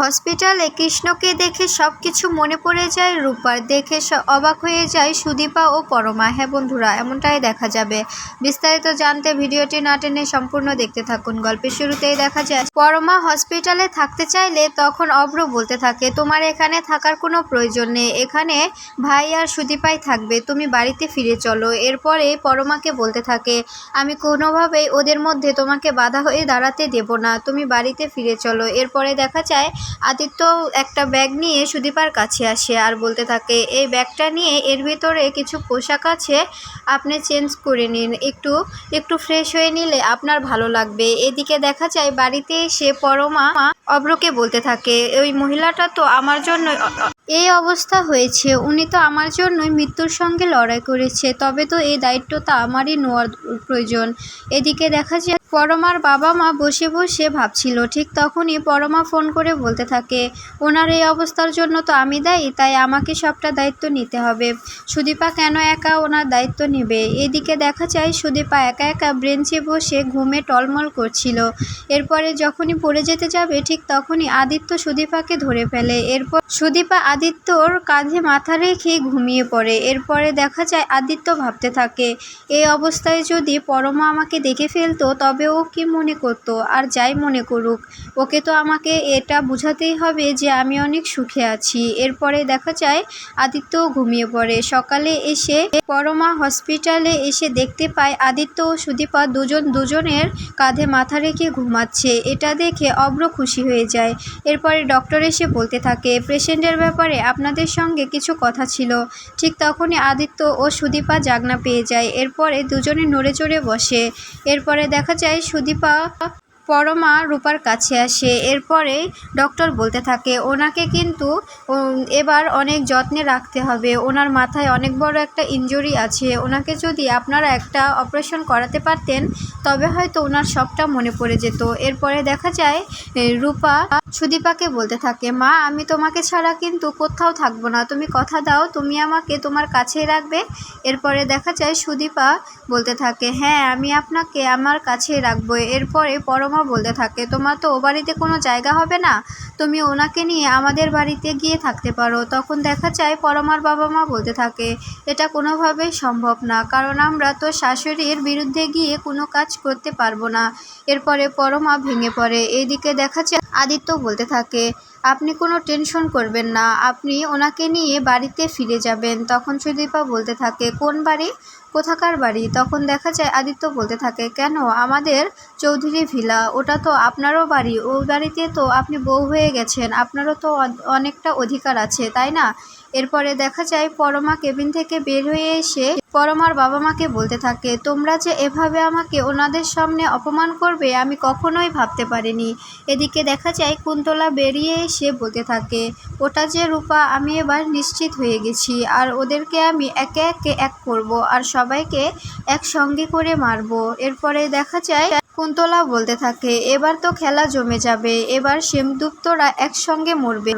হসপিটালে কৃষ্ণকে দেখে সব কিছু মনে পড়ে যায়, রূপার দেখে অবাক হয়ে যায় সুদীপা ও পরমা। হ্যাঁ বন্ধুরা, এমনটাই দেখা যাবে। বিস্তারিত জানতে ভিডিওটি না টেনে সম্পূর্ণ দেখতে থাকুন। গল্পের শুরুতেই দেখা যায়, পরমা হসপিটালে থাকতে চাইলে তখন অব্র বলতে থাকে, তোমার এখানে থাকার কোনো প্রয়োজন নেই। এখানে ভাই আর সুদীপাই থাকবে। তুমি বাড়িতে ফিরে চলো। এরপরে পরমাকে বলতে থাকে, আমি কোনোভাবেই ওদের মধ্যে তোমাকে বাধা হয়ে দাঁড়াতে দেব না। তুমি বাড়িতে ফিরে চলো। এরপরে দেখা যায় আদিত্য একটা ব্যাগ নিয়ে সুদীপার কাছে আসে আর বলতে থাকে, এই ব্যাগটা নিয়ে এর ভিতরে কিছু পোশাক আছে, আপনি চেঞ্জ করে নিন। একটু একটু ফ্রেশ হয়ে নিলে আপনার ভালো লাগবে। এদিকে দেখা যায় বাড়িতে এসে পরমা অব্রকে বলতে থাকে, ওই মহিলাটা তো আমার জন্য এই অবস্থা হয়েছে। উনি তো আমার জন্যই মৃত্যুর সঙ্গে লড়াই করেছে। তবে তো এই দায়িত্বটা আমারই নেওয়ার প্রয়োজন। এদিকে দেখা যায় পরমার বাবা মা বসে বসে ভাবছিল, ঠিক তখনই পরমা ফোন করে বলতে থাকে, ওনার এই অবস্থার জন্য তো আমি দায়ী, তাই আমাকে সবটা দায়িত্ব নিতে হবে। সুদীপা কেন একা ওনার দায়িত্ব নেবে? এদিকে দেখা যায়, সুদীপা একা একা ব্রেঞ্চে বসে ঘুমে টলমল করছিল। এরপরে যখনই পড়ে যেতে যাবে, ঠিক তখনই আদিত্য সুদীপাকে ধরে ফেলে। এরপর সুদীপা আদিত্যর কাঁধে মাথা রেখে ঘুমিয়ে পড়ে। এরপরে দেখা যায়, আদিত্য ভাবতে থাকে, এই অবস্থায় যদি পরমা আমাকে দেখে ফেলতো, তবে ও কি মনে করতো? আর যাই মনে করুক, ওকে তো আমাকে এটা বোঝাতেই হবে যে আমি অনেক সুখে আছি। এরপরে দেখা যায় আদিত্যও ঘুমিয়ে পড়ে। সকালে এসে পরমা হসপিটালে এসে দেখতে পায়, আদিত্য ও সুদীপা দুজন দুজনের কাঁধে মাথা রেখে ঘুমাচ্ছে। এটা দেখে অব্র খুশি হয়ে যায়। এরপরে ডক্টর এসে বলতে থাকে, পেশেন্টের ব্যাপারে আপনাদের সঙ্গে কিছু কথা ছিল। ঠিক তখনই আদিত্য ও সুদীপা জাগনা পেয়ে যায়। এরপরে দুজনে নড়ে চড়ে বসে। এরপরে দেখা যায় সুদীপা পরমা রূপার কাছে আসে। এরপরে ডক্টর বলতে থাকে, ওনাকে কিন্তু এবার অনেক যত্নে রাখতে হবে। ওনার মাথায় অনেক বড় একটা ইঞ্জুরি আছে। ওনাকে যদি আপনারা একটা অপারেশন করাতে পারতেন, তবে হয়তো ওনার সবটা মনে পড়ে যেত। এরপরে দেখা যায় রূপা সুদীপাকে বলতে থাকে, মা, আমি তোমাকে ছাড়া কিন্তু কোথাও থাকব না। তুমি কথা দাও, তুমি আমাকে তোমার কাছেই রাখবে। এরপরে দেখা যায় সুদীপা বলতে থাকে হ্যাঁ আমি আপনাকে আমার কাছেই রাখব। এরপরে পরমা বলতে থাকে, তোমার তো ও বাড়িতে কোনো জায়গা হবে না। তুমি ওনাকে নিয়ে আমাদের বাড়িতে গিয়ে থাকতে পারো। তখন দেখা যায় পরমার বাবা মা বলতে থাকে, এটা কোনোভাবেই সম্ভব না, কারণ আমরা তো শাশুড়ির বিরুদ্ধে গিয়ে কোনো কাজ করতে পারব না। এরপরে পরমা ভেঙে পড়ে। এইদিকে দেখা যায় আদিত্য বলতে থাকে, আপনি কোনো টেনশন করবেন না, আপনি ওনাকে নিয়ে বাড়িতে ফিরে যাবেন। তখন সুদীপা বলতে থাকে, কোন বাড়ি? কোথাকার বাড়ি, তখন দেখা যায় আদিত্য বলতে থাকে, কেন? আমাদের চৌধুরী ভিলা, ওটা তো আপনারও বাড়ি ওই বাড়িতে তো আপনি বউ হয়ে গেছেন, আপনারও তো অনেকটা অধিকার আছে, তাই না? এরপরে দেখা যায় পরমা কেবিন থেকে বের হয়ে এসে পরমার বাবা মাকে বলতে থাকে, তোমরা যে এভাবে আমাকে ওনাদের সামনে অপমান করবে, আমি কখনোই ভাবতে পারিনি। এদিকে দেখা যায় কুন্তলা বেরিয়ে এসে বলতে থাকে, ওটা যে রূপা, আমি এবার নিশ্চিত হয়ে গেছি, আর ওদেরকে আমি একে একে এক করব, আর সবাইকে একসঙ্গে করে মারবো। এরপরে দেখা যায় কুন্তলা বলতে থাকে, এবার তো খেলা জমে যাবে, এবার সেমদুপ্তরা একসঙ্গে মরবে।